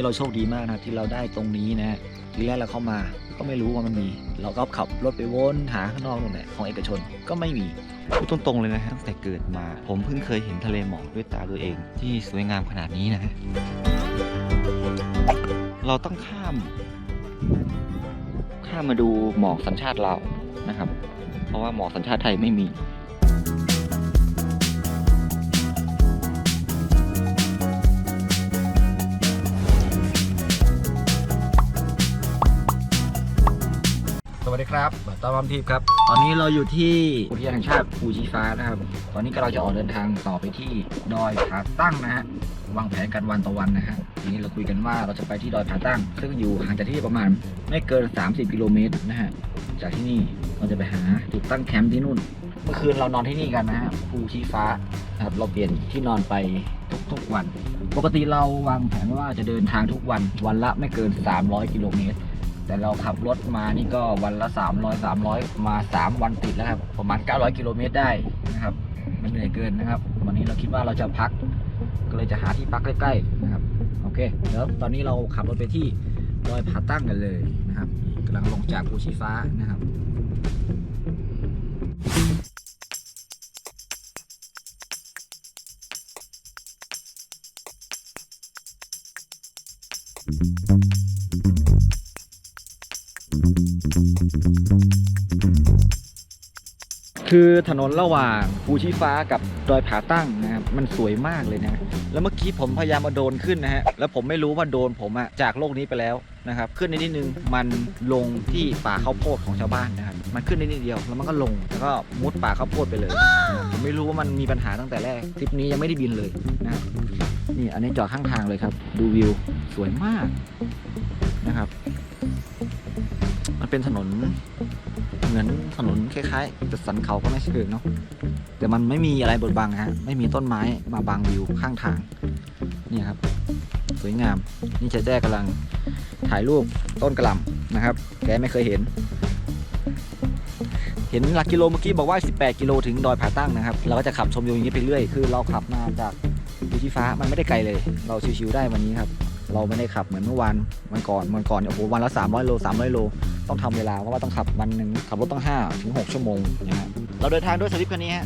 นี้เราโชคดีมากนะที่เราได้ตรงนี้นะฮะทีแรกเราเข้ามาก็ไม่รู้ว่ามันมี เราก็ขับรถไปวนหาข้างนอกนู่นแหละของเอกชนก็ไม่มีพูดตรงๆเลยนะฮะตั้งแต่เกิดมา ผมเพิ่งเคยเห็นทะเลหมอกด้วยตาตัวเอง ที่สวยงามขนาดนี้นะฮะเราต้องข้าม ข้ามมาดูหมอกสัญชาติเราวนะครับ เพราะว่าหมอกสัญชาติไทยไม่มี ดีครับเปิดต้อนรับทีพครับ ตอนนี้เราอยู่ที่อุทยานแห่งชาติภูชีฟ้านะครับ ตอนนี้ก็เราจะออกเดินทางต่อไปที่ดอยผาตั้งนะฮะ วางแผนกันวันต่อวันนะฮะทีนี้เราคุยกันว่าเราจะไปที่ดอยผาตั้ง ซึ่งอยู่ห่างจากที่ประมาณไม่เกิน 30 กิโลเมตรนะฮะ จากที่นี่เราจะไปหาจุดตั้งแคมป์ที่นู่น เมื่อคืนเรานอนที่นี่กันนะฮะ ภูชีฟ้าครับเราเปลี่ยนที่นอนไปทุกๆวัน ปกติเราวางแผนว่าจะเดินทางทุกวัน วันละไม่เกิน 300 กิโลเมตร แต่เราขับรถมานี่ก็วันละ 300 300 มา 3 วันติดแล้วครับ ประมาณ 900 กิโลเมตรได้นะครับ มันเหนื่อยเกินนะครับ วันนี้เราคิดว่าเราจะพัก ก็เลยจะหาที่พักใกล้ๆนะครับ โอเคเดี๋ยวตอนนี้เราขับรถไปที่ดอยผาตั้งกันเลยนะครับกำลังลงจากภูชีฟ้านะครับ คือถนนระหว่างภูชีฟ้ากับดอยผาตั้งนะครับมันสวยมากเลยนะแล้วเมื่อกี้ผมพยายามมาโดนขึ้นนะฮะแล้วผมไม่รู้ว่าโดนผมอะจากโลกนี้ไปแล้วนะครับขึ้นนิดนึงมันลงที่ป่าข้าวโพดของชาวบ้านนะครับมันขึ้นนิดเดียวแล้วมันก็ลงแล้วก็มุดป่าข้าวโพดไปเลยผมไม่รู้ว่ามันมีปัญหาตั้งแต่แรกทริปนี้ยังไม่ได้บินเลยนะครับนี่อันนี้จอดข้างทางเลยครับ ดูวิวสวยมากนะครับ มันเป็นถนน เหมือนถนนคล้ายๆแต่สันเขาก็ไม่เชิงเนาะแต่มันไม่มีอะไรบดบังฮะไม่มีต้นไม้มาบังวิวข้างทางนี่ครับ สวยงาม นี่เจ๊แจ้กำลังถ่ายรูปต้นกระหล่ำนะครับ แกไม่เคยเห็น เห็นหลักกิโลเมื่อกี้บอกว่า 18 กิโลถึงดอยผาตั้งนะครับ เราก็จะขับชมวิวอย่างนี้ไปเรื่อย คือเราขับมาจากภูชีฟ้ามันไม่ได้ไกลเลย เราชิวๆได้วันนี้ครับ เราไม่ได้ขับเหมือนเมื่อวานวันก่อนวันก่อนเนี่ยโอ้โหวันละ300โล300โลต้องทำเวลาเพราะว่าต้องขับวันหนึ่งขับรถต้อง5ถึง6ชั่วโมงนะฮะเราเดินทางด้วยสลิปคันนี้ฮะ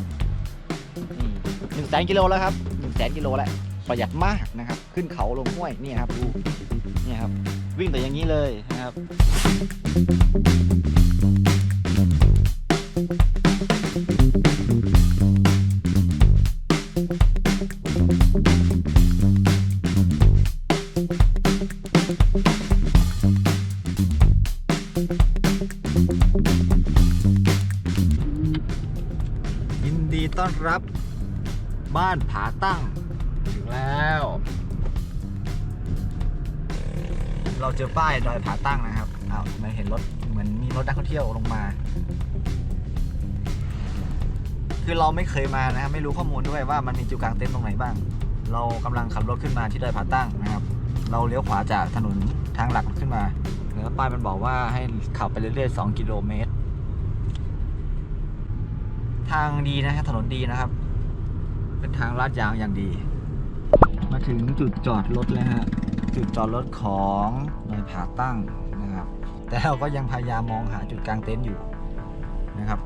หนึ่งแสนกิโลแล้วครับหนึ่งแสนกิโลแล้วประหยัดมากนะครับ ขึ้นเขาลงห้วยนี่ครับดูนี่ครับ วิ่งแต่อย่างนี้เลยนะครับ ต้อนรับบ้านผาตั้งถึงแล้ว เราเจอป้ายดอยผาตั้งนะครับอ้าวทำไมเห็นรถเหมือนมีรถนักท่องเที่ยวลงมา คือเราไม่เคยมานะครับไม่รู้ข้อมูลด้วยว่ามันมีจุดกลางเต็นท์ตรงไหนบ้าง เรากำลังขับรถขึ้นมาที่ดอยผาตั้งนะครับ เราเลี้ยวขวาจากถนนทางหลักขึ้นมาแล้วป้ายมันบอกว่าให้ขับไปเรื่อยๆ2กิโลเมตรางดีนะฮะถนนดีนะครับ เป็นทางลาดยางอย่างดี มาถึงจุดจอดรถเลยฮะจุดจอดรถของนายผาตั้งนะครับ แต่เราก็ยังพยายามมองหาจุดกลางเต็นท์อยู่นะครับ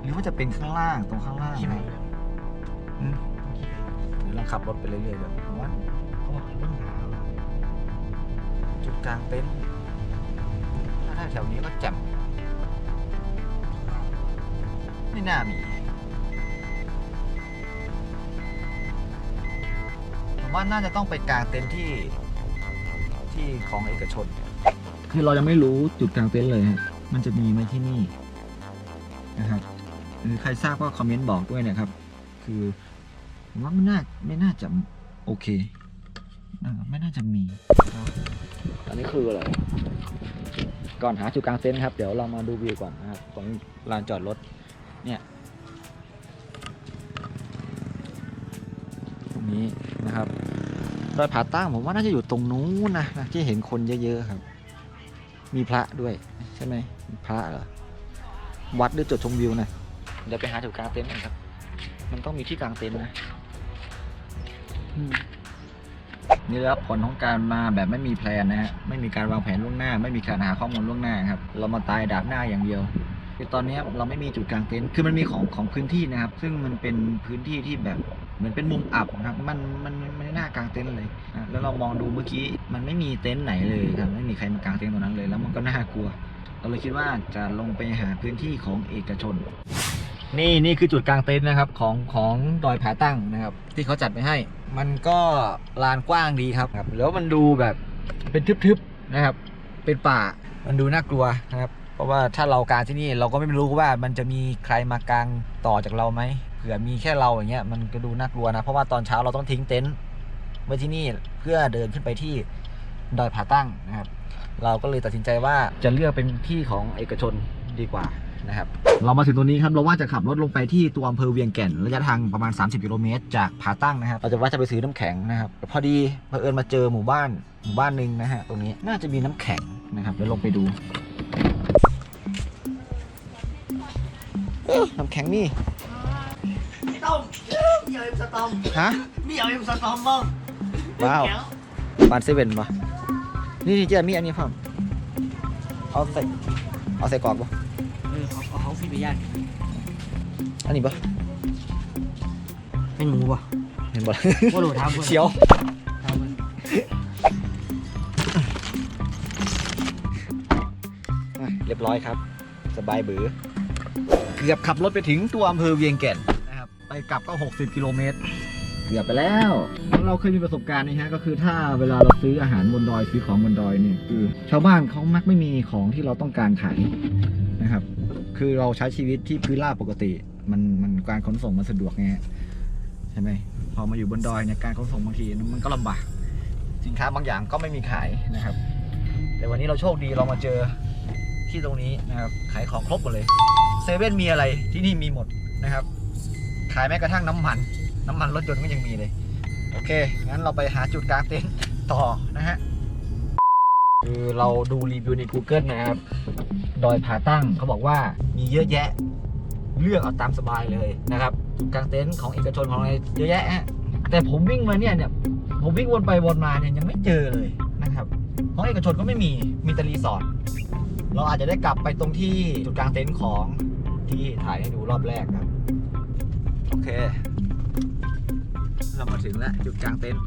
หรือว่าจะเป็นข้างล่างตรงข้างล่างนะอืมเดี๋ยวเราขับรถไปเรื่อยๆแบบว่าเขาบอกให้เพิ่งหาจุดกลางเต็นท์ถ้าได้แถวนี้ก็แจ่ม ไม่น่ามีผมว่าน่าจะต้องไปกางเต็นท์ที่ที่ของเอกชน คือเรายังไม่รู้จุดกางเต็นท์เลยฮะมันจะมีไหมที่นี่นะครับหรือใครทราบก็คอมเมนต์บอกด้วยนะครับ คือผมว่าไม่น่าไม่น่าจะโอเคนะครับไม่น่าจะมีครับอันนี้คืออะไร ก่อนหาจุดกางเต็นท์นะครับ เดี๋ยวเรามาดูวิวก่อนนะครับ ตรงลานจอดรถ เนี่ยตรงนี้นะครับดอยผาตั้งผมว่าน่าจะอยู่ตรงนู้นนะนะที่เห็นคนเยอะๆครับ มีพระด้วยใช่ไหมมพระเหรอวัดหรือจุดชมวิวนะเดี๋ยวไปหาจุดกลางเต็นท์กันครับ มันต้องมีที่กลางเต็นท์นะนี่รับผลของการมาแบบไม่มีแพลนนะฮะไม่มีการวางแผนล่วงหน้า ไม่มีการหาข้อมูลล่วงหน้าครับ เรามาตายดาบหน้าอย่างเดียว คือตอนนี้เราไม่มีจุดกลางเต็นท์คือมันมีของของพื้นที่นะครับ ซึ่งมันเป็นพื้นที่ที่แบบเหมือนเป็นมุมอับนะครับมันมันมันไม่น่ากลางเต็นท์เลยนะแล้วเรามองดูเมื่อกี้มันไม่มีเต็นท์ไหนเลยครับ ไม่มีใครมากางเต็นท์ตรงนั้นเลย แล้วมันก็น่ากลัว เราเลยคิดว่าจะลงไปหาพื้นที่ของเอกชน นี่นี่คือจุดกลางเต็นท์นะครับของของดอยผาตั้งนะครับ ที่เขาจัดไปให้ มันก็ลานกว้างดีครับแล้วมันดูแบบเป็นทึบๆนะครับ เป็นป่ามันดูน่ากลัวนะครับ เพราะว่าถ้าเรากางที่นี่เราก็ไม่รู้ว่ามันจะมีใครมากางต่อจากเราไหมเผื่อมีแค่เราอย่างเงี้ยมันก็ดูน่ากลัวนะ เพราะว่าตอนเช้าเราต้องทิ้งเต็นท์ไว้ที่นี่เพื่อเดินขึ้นไปที่ดอยผาตั้งนะครับ เราก็เลยตัดสินใจว่าจะเลือกเป็นที่ของเอกชนดีกว่านะครับ เรามาถึงตรงนี้ครับเราว่าจะขับรถลงไปที่ตัวอำเภอเวียงแก่นระยะทางประมาณ 30กิโลเมตรจากผาตั้งนะครับ เราจะว่าจะไปซื้อน้ำแข็งนะครับพอดีเผอิญมาเจอหมู่บ้านหมู่บ้านหนึ่งนะฮะตรงนี้น่าจะมีน้ำแข็งนะครับเดี๋ยวลงไปดู น้ำแข็งนี่ต้มมีเอาเอ็มสตอมฮะมีเอาเอ็มสตอมบ้างว้าวแก้ปานเซเว่นปะนี่นี่เจมีอันนี้พ่อมเอาใส่เอาใส่กรอกปะเออเขาเขาฟิตไปย่างอันนี้ปะเป็นหมูป่ะเห็นปะว่าโหลดทำเชียวทำมันอะเรียบร้อยครับ สบายบือเกือบขับรถไปถึงตัวอำเภอเวียงแก่นนะครับไปกลับก็ 60 กิโลเมตรเกือบไปแล้วเราเคยมีประสบการณ์นี่ฮะก็คือถ้าเวลาเราซื้ออาหารบนดอยซื้อของบนดอยเนี่ยคือ ชาวบ้านเขามักไม่มีของที่เราต้องการขายนะครับ คือเราใช้ชีวิตที่พื้นราบปกติ มันมันการขนส่งมันสะดวกไงฮะใช่ไหมพอมาอยู่บนดอยเนี่ยการขนส่งบางทีมันก็ลำบากสินค้าบางอย่างก็ไม่มีขายนะครับ แต่วันนี้เราโชคดีเรามาเจอ ที่ตรงนี้นะครับ ขายของครบหมดเลยเซเว่นมีอะไรที่นี่มีหมดนะครับ ขายแม้กระทั่งน้ำมัน น้ำมันรถยนต์ก็ยังมีเลย โอเค งั้นเราไปหาจุดกลางเต็นท์ต่อนะฮะคือเราดูรีวิวใน Google นะครับ ดอยผาตั้งเขาบอกว่ามีเยอะแยะ เลือกเอาตามสบายเลยนะครับ จุดกลางเต็นท์ของเอกชนของอะไรเยอะแยะฮะแต่ผมวิ่งมาเนี่ยเนี่ยผมวิ่งวนไปวนมาเนี่ยยังไม่เจอเลยนะครับ ของเอกชนก็ไม่มี มีแต่รีสอร์ท เราอาจจะได้กลับไปตรงที่จุดกลางเต็นท์ของที่ถ่ายให้ดูรอบแรกครับ โอเค เรามาถึงแล้วจุดกลางเต็นท์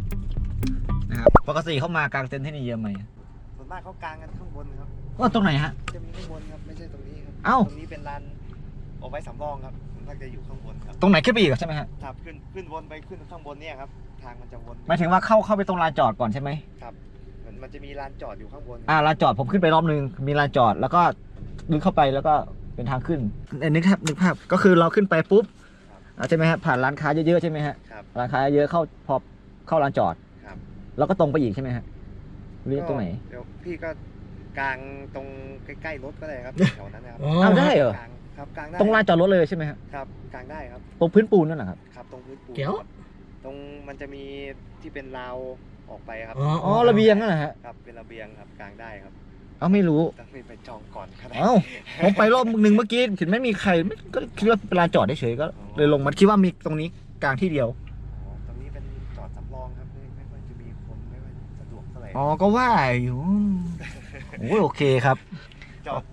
นะครับปกติเข้ามากลางเต็นท์ที่นี่เยอะไหมส่วนมากเขากางกันข้างบนครับว่าตรงไหนฮะ จะมีข้างบนครับไม่ใช่ตรงนี้ครับเอ้า ตรงนี้เป็นลานเอาไว้สำรองครับส่วนมากจะอยู่ข้างบนครับตรงไหนขึ้นไปอีกใช่ไหมฮะครับขึ้นขึ้นวนไปขึ้นข้างบนเนี่ยครับทางมันจะวนหมายถึงว่าเข้าเข้าไปตรงลานจอดก่อนใช่ไหมมัน มันจะมีลานจอดอยู่ข้างบนอ่าลานจอดผมขึ้นไปรอบนึงมีลานจอดแล้วก็ลึกเข้าไปแล้วก็เป็นทางขึ้นเอ้ยนึกภาพนึกภาพก็คือเราขึ้นไปปุ๊บอ่าใช่ไหมฮะผ่านร้านค้าเยอะๆใช่ไหมฮะครับร้านค้าเยอะเข้าพอเข้าลานจอดครับแล้วก็ตรงไปอีกใช่ไหมฮะหรือตรงไหนเดี๋ยวพี่ก็กางตรงใกล้ๆรถก็ได้ครับแถวนั้นนะครับเอาได้เหรอกางครับกางได้ตรงลานจอดรถเลยใช่ไหมฮะครับกางได้ครับตรงพื้นปูนนั่นแหละครับครับตรงพื้นปูนเดี๋ยวครับตรงมันจะมีที่เป็นราว ออกไปครับอ๋อระเบียงนั่นแหละฮะครับเป็นระเบียงครับกลางได้ครับเอาไม่รู้ต้องไปจองก่อนก็ได้เอ้าผมไปรอบหนึ่งเมื่อกี้เห็นไม่มีใครไม่ก็คิดว่าเป็นลานจอดเฉยๆก็เลยลงมาคิดว่ามีตรงนี้กลางที่เดียวอ๋อตรงนี้เป็นจอดสำรองครับไม่ไม่ค่อยจะมีคนไม่ค่อยสะดวกเท่าไหร่อ๋อก็ว่าอยู่โอ้ยโอเคครับจอด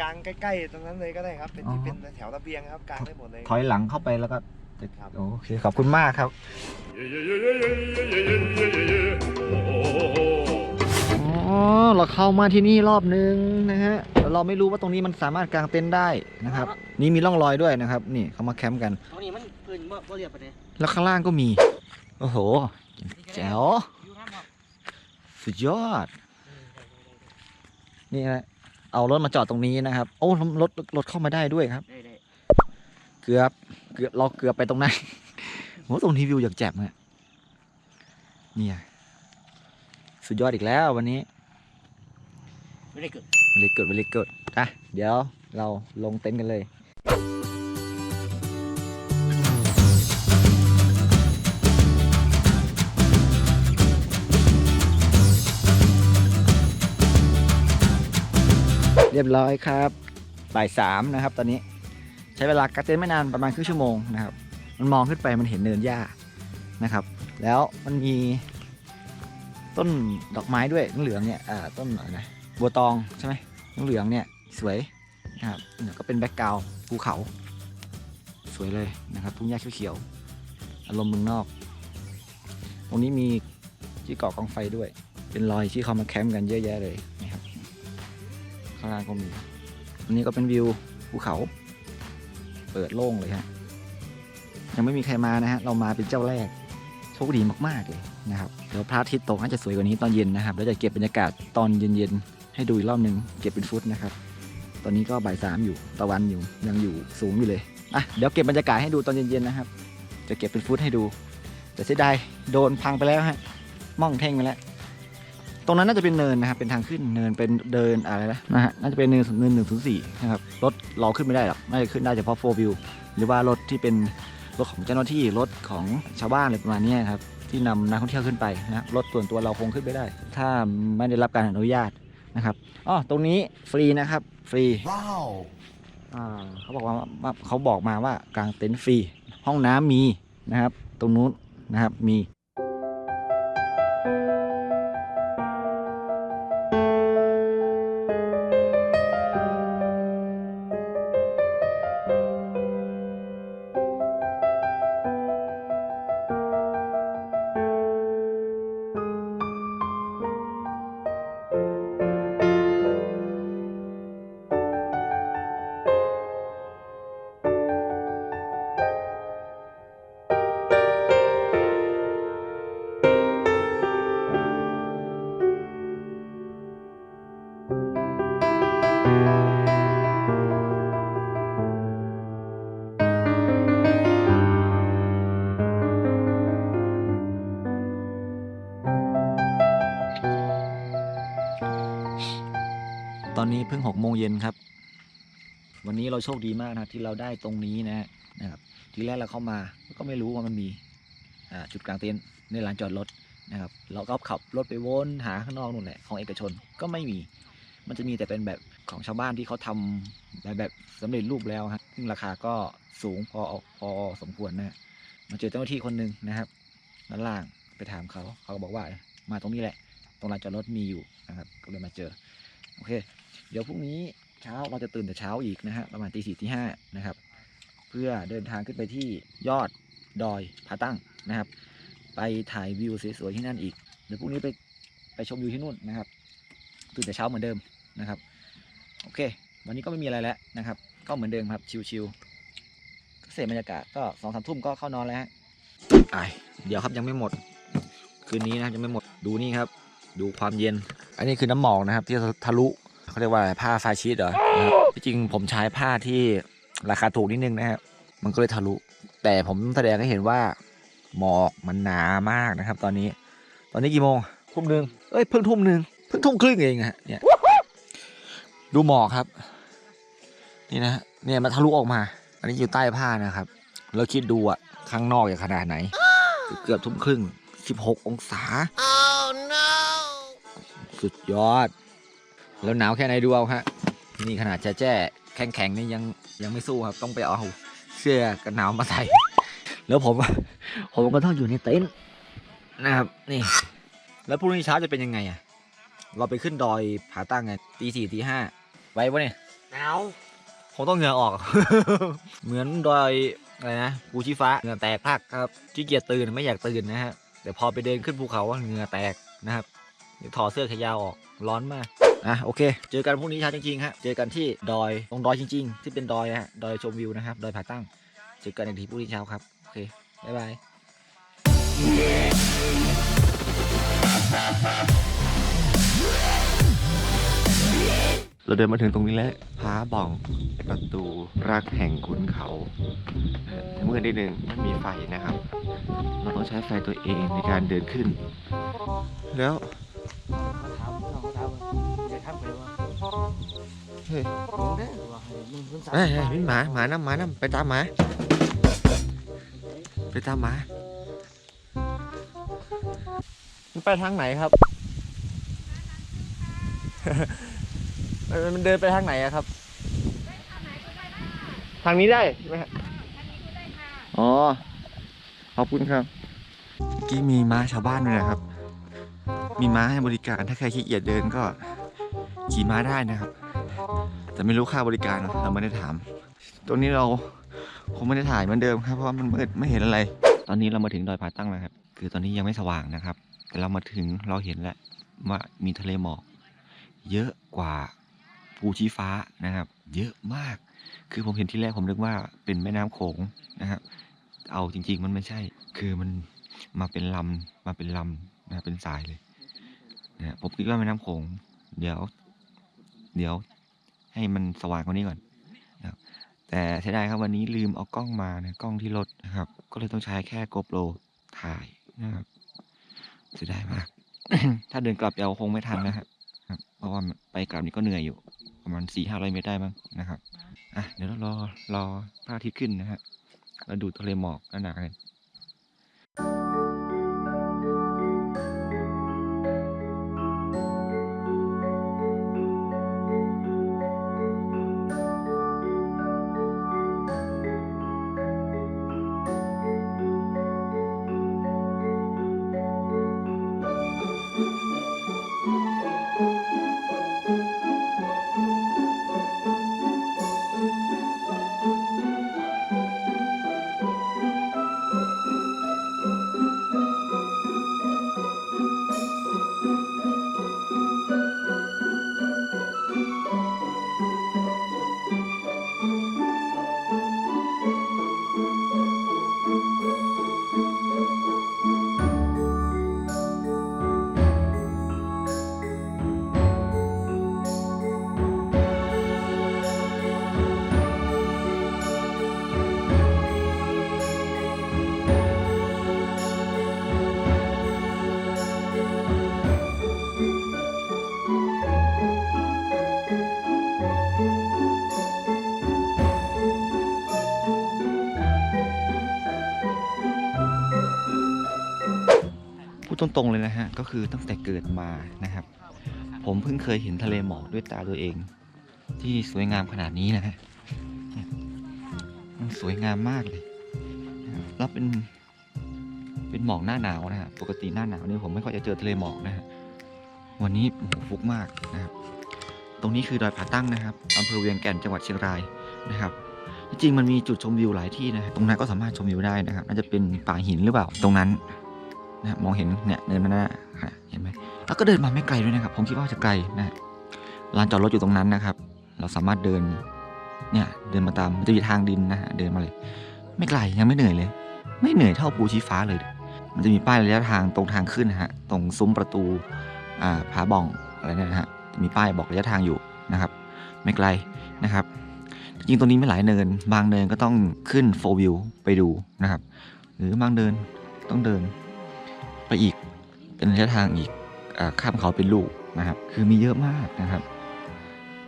กลางใกล้ๆตรงนั้นเลยก็ได้ครับเป็นอ๋อที่เป็นแถวระเบียงครับกลางได้หมดเลยถอยหลังเข้าไปแล้วก็ครับ โอเคขอบคุณมากครับอ๋อเราเข้ามาที่นี่รอบนึงนะฮะแต่เราไม่รู้ว่าตรงนี้มันสามารถกางเต็นท์ได้นะครับ นี่มีร่องรอยด้วยนะครับ นี่เขามาแคมป์กันตรงนี้มันปืนบ่เรียบไปเลยแล้วข้างล่างก็มี โอ้โหแจ๋วสุดยอด นี่นะเอารถมาจอดตรงนี้นะครับ โอ้รถรถเข้ามาได้ด้วยครับได้ได้เกือบ เกือบเราเกือบไปตรงนั้นโหตรงนี้วิวอย่างแจ่มอะเนี่ยสุดยอดอีกแล้ววันนี้ไม่ได้เกิดเวลิกดเวลิกดอะเดี๋ยวเราลงเต็นท์กันเลยเรียบร้อยครับบ่ายสามนะครับตอนนี้ ใช้เวลากางเต็นท์ไม่นานประมาณครึ่งชั่วโมงนะครับ มันมองขึ้นไปมันเห็นเนินหญ้านะครับ แล้วมันมีต้นดอกไม้ด้วยต้นเหลืองเนี่ยต้นอะไรนะบัวตองใช่ไหมต้นเหลืองเนี่ยสวยนะครับก็เป็นแบ็กกราวภูเขา สวยเลยนะครับทุ่งหญ้าเขียวๆอารมณ์เมืองนอก ตรงนี้มีที่เกาะกองไฟด้วย เป็นรอยที่เขามาแคมป์กันเยอะแยะเลยนะครับข้างล่างก็มีอันนี้ก็เป็นวิวภูเขา เปิดโล่งเลยฮะยังไม่มีใครมานะฮะเรามาเป็นเจ้าแรกโชคดีมากๆเลยนะครับเดี๋ยวพระอาทิตย์ตกน่าจะสวยกว่านี้ตอนเย็นนะครับแล้วจะเก็บบรรยากาศตอนเย็นๆให้ดูอีกรอบหนึ่งเก็บเป็นฟุตนะครับ ตอนนี้ก็บ่ายสามอยู่ตะวันอยู่ยังอยู่สูงอยู่เลยอะเดี๋ยวเก็บบรรยากาศให้ดูตอนเย็นๆนะครับ จะเก็บเป็นฟุตให้ดู แต่เสียดายโดนพังไปแล้วฮะม่องเท่งไปแล้ว ตรงนั้นน่าจะเป็นเนินนะครับเป็นทางขึ้นเนินเป็นเดินอะไรนะนะฮะน่าจะเป็นเนินเนินหนึ่งศูนย์สี่นะครับรถเราขึ้นไม่ได้หรอกน่าจะขึ้นได้เฉพาะโฟวิวหรือว่ารถที่เป็นรถของเจ้าหน้าที่รถของชาวบ้านอะไรประมาณเนี้ยครับที่นำนักท่องเที่ยวขึ้นไปนะรถส่วนตัวเราคงขึ้นไม่ได้ ถ้าไม่ได้รับการอนุญาตนะครับอ๋อตรงนี้ฟรีนะครับฟรีว้าวอ่าเขาบอกว่าว่าเขาบอกมาว่ากางเต็นท์ฟรี ห้องน้ำมีนะครับ ตรงนู้นนะครับมี อนนี้เพิ่งหกโมงเย็นครับ วันนี้เราโชคดีมากนะที่เราได้ตรงนี้นะนะครับ ทีแรกเราเข้ามาก็ไม่รู้ว่ามันมีจุดกลางเต็นท์ในลานจอดรถนะครับ เราก็ขับรถไปวนหาข้างนอกนู่นแหละของเอกชนก็ไม่มี มันจะมีแต่เป็นแบบของชาวบ้านที่เขาทำแบบแบบสำเร็จรูปแล้วครับซึ่งราคาก็สูงพอพอสมควรนะฮะมาเจอเจ้าหน้าที่คนหนึ่งนะครับด้านล่างไปถามเขาเขาก็บอกว่ามาตรงนี้แหละ ตรงลานจอดรถมีอยู่นะครับ ก็เลยมาเจอ โอเค เดี๋ยวพรุ่งนี้เช้าเราจะตื่นแต่เช้าอีกนะฮะประมาณตีสี่ตีห้านะครับ เพื่อเดินทางขึ้นไปที่ยอดดอยผาตั้งนะครับ ไปถ่ายวิวสวยๆที่นั่นอีกเดี๋ยวพรุ่งนี้ไปไปชมวิวที่นู่นนะครับตื่นแต่เช้าเหมือนเดิมนะครับ โอเค วันนี้ก็ไม่มีอะไรแล้วนะครับ ก็เหมือนเดิมครับชิวๆเสพบรรยากาศก็สองสามทุ่มก็เข้านอนแล้วฮะไอเดี๋ยวครับยังไม่หมด คืนนี้นะครับยังไม่หมดดูนี่ครับ ดูความเย็น อันนี้คือน้ำหมอกนะครับ ที่ทะลุ เขาเรียกว่าอะไรผ้าฟาชีตเหรอนะครับที่จริงผมใช้ผ้าที่ราคาถูกนิดนึงนะครับมันก็เลยทะลุ แต่ผมแสดงให้เห็นว่าหมอกมันหนามากนะครับ ตอนนี้ ตอนนี้กี่โมงทุ่มหนึ่งเอ้ยเพิ่งทุ่มหนึ่งเพิ่งทุ่มครึ่งเองอะฮะเนี่ยดูหมอกครับ นี่นะฮะเนี่ยมันทะลุออกมา อันนี้อยู่ใต้ผ้านะครับ แล้วคิดดูอะข้างนอกอย่างขนาดไหน เกือบทุ่มครึ่ง 16 องศาสุดยอด แล้วหนาวแค่ไหนดูเอาฮะนี่ขนาดแจ้แจ้แข็งแข็งๆนี่ยังยังไม่สู้ครับ ต้องไปเอาเสื้อกันหนาวมาใส่แล้วผมผมก็ต้องอยู่ในเต็นท์นะครับนี่ แล้วพรุ่งนี้เช้าจะเป็นยังไงอะเราไปขึ้นดอยผาตั้งไงตีสี่ตีห้าไว้ปะเนี่ยหนาวคงต้องเหงื่อออก เหมือนดอยอะไรนะภูชีฟ้าเหงื่อแตกพักครับขี้เกียจตื่นไม่อยากตื่นนะฮะแต่พอไปเดินขึ้นภูเขาเหงื่อแตกนะครับเดี๋ยวถอดเสื้อแขนยาวออกร้อนมาก อะโอเค เจอกันพรุ่งนี้เช้าจริงๆฮะเจอกันที่ดอยตรงดอยจริง ๆ ที่เป็นดอยฮะดอยชมวิวนะครับดอยผาตั้ง เจอกันอีกทีพรุ่งนี้เช้าครับโอเคบ๊ายบาย เราเดินมาถึงตรงนี้แล้วผาบ่องประตูรักแห่งขุนเขาเมื่อนิดนึงไม่มีไฟนะครับ เราต้องใช้ไฟตัวเองในการเดินขึ้น แล้วเฮ้ยเฮ้ยเฮ้ยมีหมาหมาน้ำหมาน้ำไปตามหมาไปตามหมามันไปทางไหนครับมันเดินไปทางไหนอะครับ ทางนี้ได้ไหมครับอ๋อ ขอบคุณครับ กี้มีม้าชาวบ้านด้วยนะครับ มีม้าให้บริการ ถ้าใครขี้เกียจเดินก็ขี่ม้าได้นะครับ แต่ไม่รู้ค่าบริการเราไม่ได้ถาม ตรงนี้เราคงไม่ได้ถ่ายเหมือนเดิมครับเพราะว่ามันมืดไม่เห็นอะไร ตอนนี้เรามาถึงดอยผาตั้งแล้วครับ คือตอนนี้ยังไม่สว่างนะครับ แต่เรามาถึงเราเห็นแล้วว่ามีทะเลหมอก เยอะกว่าภูชีฟ้านะครับ เยอะมาก คือผมเห็นที่แรกผมนึกว่าเป็นแม่น้ำโขงนะครับ เอาจริง ๆ มันไม่ใช่ คือมันมาเป็นลำมาเป็นลำนะเป็นสายเลยนะผมคิดว่าแม่น้ำโขงเดี๋ยว เดี๋ยว ให้มันสว่างกว่านี้ก่อนนะครับแต่เสียดายครับวันนี้ลืมเอากล้องมานะกล้องที่รถนะครับ ก็เลยต้องใช้แค่ GoPro ถ่ายนะครับเสียดายมาก ถ้าเดินกลับเดี๋ยวคงไม่ทันนะครับเพราะว่าไปกลับนี่ก็เหนื่อยอยู่ ประมาณสี่ห้าร้อยเมตรได้มั้งนะครับอะเดี๋ยวเรารอรอพระอาทิตย์ขึ้นนะฮะแล้วดูทะเลหมอกหนาๆกัน ดตรงๆเลยนะฮะ ก็คือตั้งแต่เกิดมานะครับ ผมเพิ่งเคยเห็นทะเลหมอกด้วยตาตัวเอง ที่สวยงามขนาดนี้นะฮะมันสวยงามมากเลยรับแล้วเป็น เป็นหมอกหน้าหนาวนะฮะ ปกติหน้าหนาวนี่ผมไม่ค่อยจะเจอทะเลหมอกนะฮะ วันนี้ฟุกมากนะครับ ตรงนี้คือดอยผาตั้งนะครับอำเภอเวียงแก่นจังหวัดเชียงรายนะครับจริงๆมันมีจุดชมวิวหลายที่นะฮะตรงนั้นก็สามารถชมวิวได้นะครับ น่าจะเป็นป่าหินหรือเปล่า ตรงนั้น นะมองเห็นเนี่ยเนินนั่นนะฮะเห็นไหมแล้วก็เดินมาไม่ไกลด้วยนะครับ ผมคิดว่าจะไกลนะลานจอดรถอยู่ตรงนั้นนะครับ เราสามารถเดินเนี่ยเดินมาตามมันจะมีทางดินนะฮะเดินมาเลย ไม่ไกลยังไม่เหนื่อยเลย ไม่เหนื่อยเท่าภูชีฟ้าเลย มันจะมีป้ายระยะทางตรงทางขึ้นนะฮะตรงซุ้มประตูอ่าผาบ่องอะไรเนี่ยนะฮะจะมีป้ายบอกระยะทางอยู่นะครับ ไม่ไกลนะครับจริงๆตรงนี้ไม่หลายเนิน บางเนินก็ต้องขึ้นโฟวิวไปดูนะครับ หรือบางเนินต้องเดิน ไปอีก เป็นระยะทางอีกอข้ามเขาเป็นลูกนะครับ คือมีเยอะมากนะครับ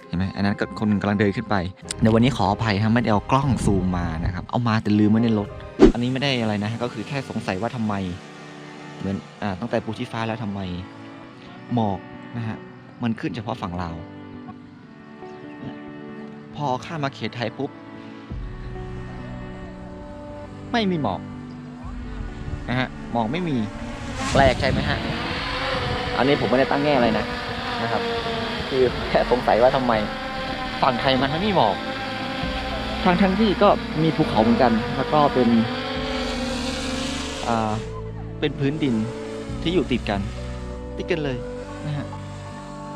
เห็นไหมอันนั้นก็คนกำลังเดินขึ้นไปเดี๋ยววันนี้ขออภัยครับไม่ได้เอากล้องซูมมานะครับ เอามาแต่ลืมไว้ในรถ อันนี้ไม่ได้อะไรนะ ก็คือแค่สงสัยว่าทำไม เหมือนอตั้งแต่ภูชีฟ้าแล้วทำไม หมอกนะฮะ มันขึ้นเฉพาะฝั่งลาพอข้ามมาเขตไทยปุ๊บ ไม่มีหมอกนะฮะ หมอกไม่มี แปลกใช่ไหมฮะ อันนี้ผมไม่ได้ตั้งแง่อะไรนะนะครับ คือแค่สงสัยว่าทำไมฝั่งไทยมันไม่มีหมอกทางทั้งที่ก็มีภูเขาเหมือนกัน แล้วก็เป็นอ่าเป็นพื้นดินที่อยู่ติดกัน ติดกันเลยนะฮะ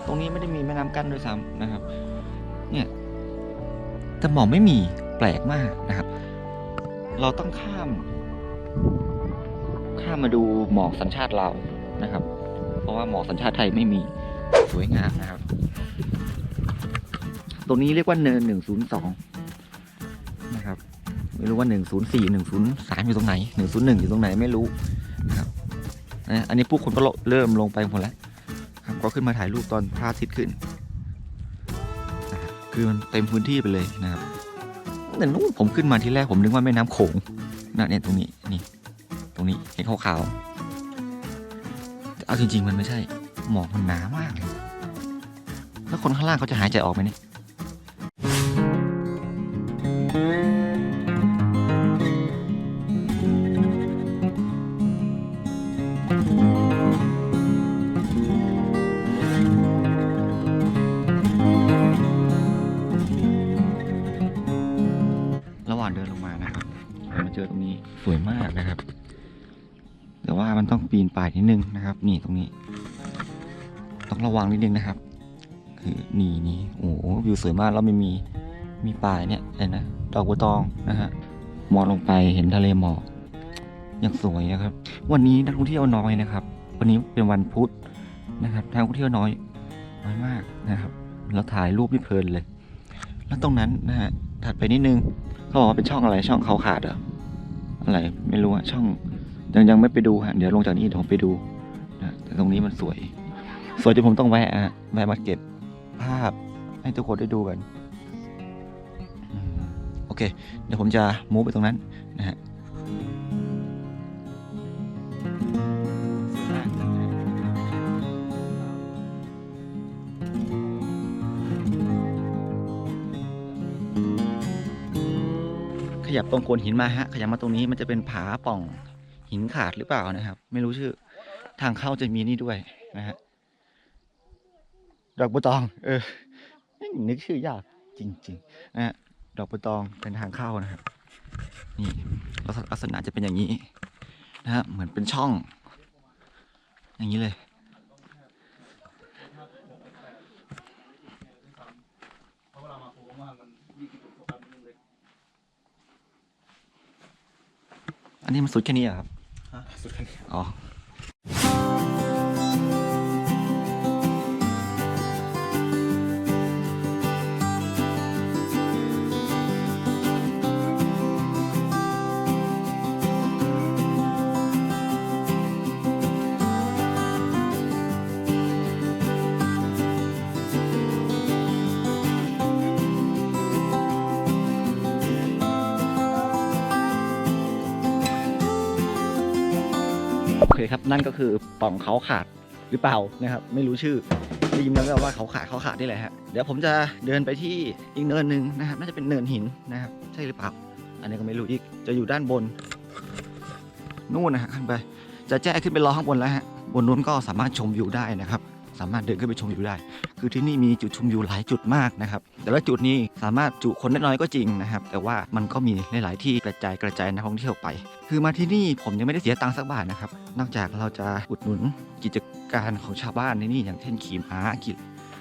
ตรงนี้ไม่ได้มีแม่น้ำกั้นด้วยซ้ำนะครับ เนี่ยแต่หมอกไม่มีแปลกมากนะครับ เราต้องข้ามามมาดูหมอกสัญชาติเราวนะครับ เพราะว่าหมอกสัญชาติไทยไม่มีสวยงามนะครับ ตรงนี้เรียกว่าเนินหนึ่งศูนย์สองนะครับ ไม่รู้ว่าหนึ่งศูนย์สี่หนึ่งศูนย์สามอยู่ตรงไหนหนึ่งศูนย์หนึ่งอยู่ตรงไหนไม่รู้นะครับนะอันนี้ผู้คนก็เริ่มลงไปหมดแล้วครับก็ขึ้นมาถ่ายรูปตอนพระอาทิตย์ขึ้น คือมันเต็มพื้นที่ไปเลยนะครับ แต่นู้นผมขึ้นมาที่แรกผมนึกว่าแม่น้ำโขงนะเนี่ยตรงนี้นี่ รงนี้เห็นขาวๆเอาจริง ๆ มันไม่ใช่ หมอกมันหนามากเลยแล้วคนข้างล่างเขาจะหายใจออกไหมเนี่ย ต้องระวังนิดนึงนะครับ คือนี่นี่โอ้โหวิวสวยมากแล้วไม่มีมีป่ายเนี่ยเห็นนะดอกบัวตองนะฮะมองลงไปเห็นทะเลหมอกอย่างสวยนะครับ วันนี้นักท่องเที่ยวน้อยนะครับ วันนี้เป็นวันพุธนะครับนักท่องเที่ยวน้อยน้อยมากนะครับแล้วถ่ายรูปนี่เพลินเลย แล้วตรงนั้นนะฮะถัดไปนิดนึงเขาบอกว่าเป็นช่องอะไรช่องเขาขาดเหรออะไรไม่รู้อะช่องยังยังไม่ไปดูฮะเดี๋ยวลงจากนี้เดี๋ยวผมไปดูนะแต่ตรงนี้มันสวย สวยจนผมต้องแวะอะแวะมาเก็บภาพให้ทุกคนได้ดูกันอืมโอเค เดี๋ยวผมจะมูฟไปตรงนั้นนะฮะขยับตรงโคนหินมาฮะ ขยับมาตรงนี้มันจะเป็นผาป่องหินขาดหรือเปล่านะครับ ไม่รู้ชื่อ ทางเข้าจะมีนี่ด้วยนะฮะ ดอกบัวตอง เออ นึกชื่อยากจริงๆนะฮะดอกบัวตองเป็นทางเข้านะครับ นี่ลักษลักษณะจะเป็นอย่างนี้นะฮะเหมือนเป็นช่อง อย่างนี้เลยอันนี้มันสุดแค่นี้เหรอครับสุดแค่นี้อ๋อ ครับ นั่นก็คือป่องเขาขาดหรือเปล่านะครับ ไม่รู้ชื่อได้ยินแล้วว่าเขาขาดเขาขาดนี่แหละฮะเดี๋ยวผมจะเดินไปที่อีกเนินหนึ่งนะครับน่าจะเป็นเนินหินนะครับ ใช่หรือเปล่า อันนี้ก็ไม่รู้อีกจะอยู่ด้านบน นู่นนะฮะขึ้นไป จะแจ้ขึ้นไปรอข้างบนแล้วฮะบนนู้นก็สามารถชมวิวได้นะครับ สามารถเดินขึ้นไปชมวิวได้ คือที่นี่มีจุดชมวิวหลายจุดมากนะครับ แต่ละจุดนี้สามารถจุคนได้น้อยก็จริงนะครับ แต่ว่ามันก็มีหลาย ๆ ที่กระจายกระจายนักท่องเที่ยวไป คือมาที่นี่ผมยังไม่ได้เสียตังค์สักบาทนะครับ นอกจากเราจะอุดหนุนกิจการของชาวบ้านในนี่อย่างเช่นขี่ม้ากิ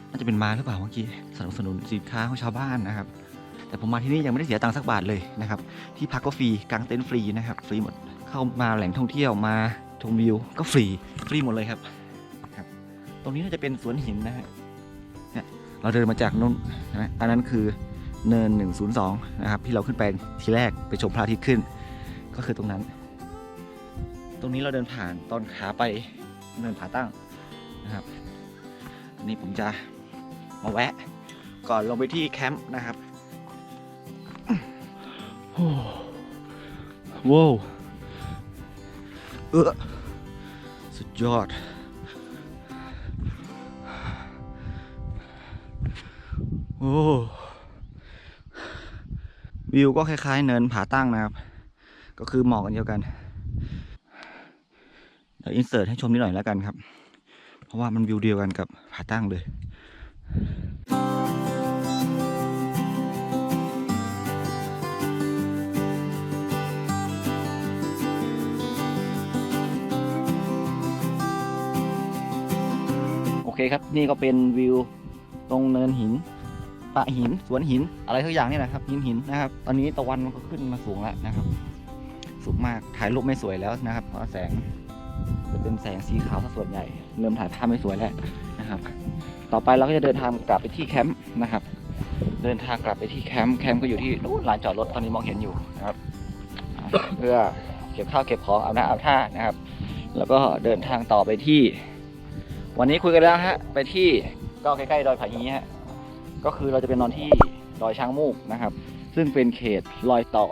น่าจะเป็นม้าหรือเปล่าเมื่อกี้สนับสนุนสินค้าของชาวบ้านนะครับแต่ผมมาที่นี่ยังไม่ได้เสียตังค์สักบาทเลยนะครับ ที่พักก็ฟรีกางเต็นท์ฟรีนะครับ ฟรีหมด เข้ามาแหล่งท่องเที่ยวมาชมวิวก็ฟรี ฟรีหมดเลยครับ ตรงนี้น่าจะเป็นสวนหินนะฮะเนี่ยเราเดินมาจากนู้นนะอันนั้นคือเนิน 102 นะครับ ที่เราขึ้นไปทีแรกไปชมพระอาทิตย์ขึ้น ก็คือตรงนั้น ตรงนี้เราเดินผ่านตอนขาไปเนินผาตั้งนะครับอันนี้ผมจะมาแวะ ก่อนลงไปที่แคมป์นะครับโอ้ว้าวเออสุดยอด โอ้วิวก็คล้าย ๆ เนินผาตั้งนะครับ ก็คือหมอกกันเดียวกัน เดี๋ยวอินเสิร์ตให้ชมนิดหน่อยแล้วกันครับ เพราะว่ามันวิวเดียวกันกับผาตั้งเลยโอเคครับ นี่ก็เป็นวิวตรงเนินหิน ปะหินสวนหินอะไรทุกอย่างนี่แหละครับหินหินนะครับ ตอนนี้ตะวันมันก็ขึ้นมาสูงแล้วนะครับ สูงมากถ่ายรูปไม่สวยแล้วนะครับ เพราะแสงจะเป็นแสงสีขาวซะส่วนใหญ่เริ่มถ่ายภาพไม่สวยแล้วนะครับ ต่อไปเราก็จะเดินทางกลับไปที่แคมป์นะครับ เดินทางกลับไปที่แคมป์แคมป์ก็อยู่ที่นู่นลานจอดรถตอนนี้มองเห็นอยู่นะครับ เพื่อเก็บข้าวเก็บของอาบน้ำอาบท่านะครับ แล้วก็เดินทางต่อไปที่ วันนี้คุยกันแล้วฮะไปที่ก็ใกล้ๆดอยผาฮีฮะ ก็คือเราจะเป็นนอนที่ดอยช้างมูกนะครับ ซึ่งเป็นเขตรอยต่อ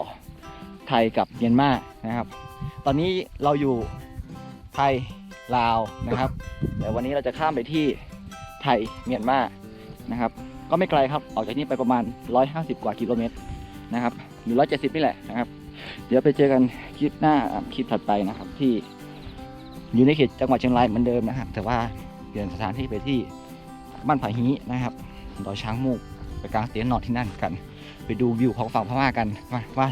ไทยกับเมียนมานะครับ ตอนนี้เราอยู่ไทยลาวนะครับแต่วันนี้เราจะข้ามไปที่ไทยเมียนมานะครับ ก็ไม่ไกลครับออกจากนี้ไปประมาณ 150 กว่ากิโลเมตรนะครับหรือ170 นี่แหละนะครับ เดี๋ยวไปเจอกันคลิปหน้าคลิปถัดไปนะครับที่อยู่ในเขตจังหวัดเชียงรายเหมือนเดิมนะครับ แต่ว่าเปลี่ยนสถานที่ไปที่บ้านผาฮีนะครับ ดอยช้างมูกไปกางเต็นท์นอนที่นั่นกัน ไปดูวิวของฝั่งพม่ากันว่าว่า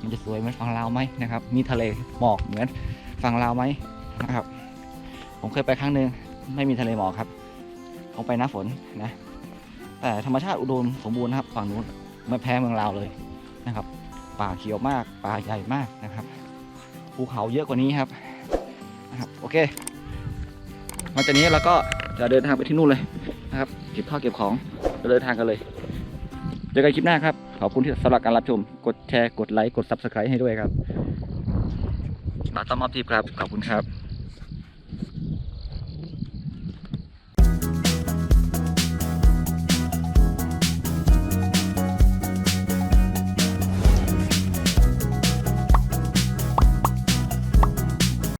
มันจะสวยเหมือนฝั่งลาวไหมนะครับ มีทะเลหมอกเหมือนฝั่งลาวไหมนะครับ ผมเคยไปครั้งหนึ่งไม่มีทะเลหมอกครับผมไปหน้าฝนนะ แต่ธรรมชาติอุดมสมบูรณ์นะครับ ฝั่งนู้นไม่แพ้เมืองลาวเลยนะครับ ป่าเขียวมาก ป่าใหญ่มากนะครับภูเขาเยอะกว่านี้ครับนะครับ โอเคหลังจากนี้เราก็จะเดินทางไปที่นู่นเลย เก็บข้าวเก็บของจะเดินทางกันเลยเจอกันคลิปหน้าครับ ขอบคุณที่สำหรับการรับชม กดแชร์ กดไลค์ กด Subscribe ให้ด้วยครับบาต้อมออฟทีครับ ขอบคุณครับ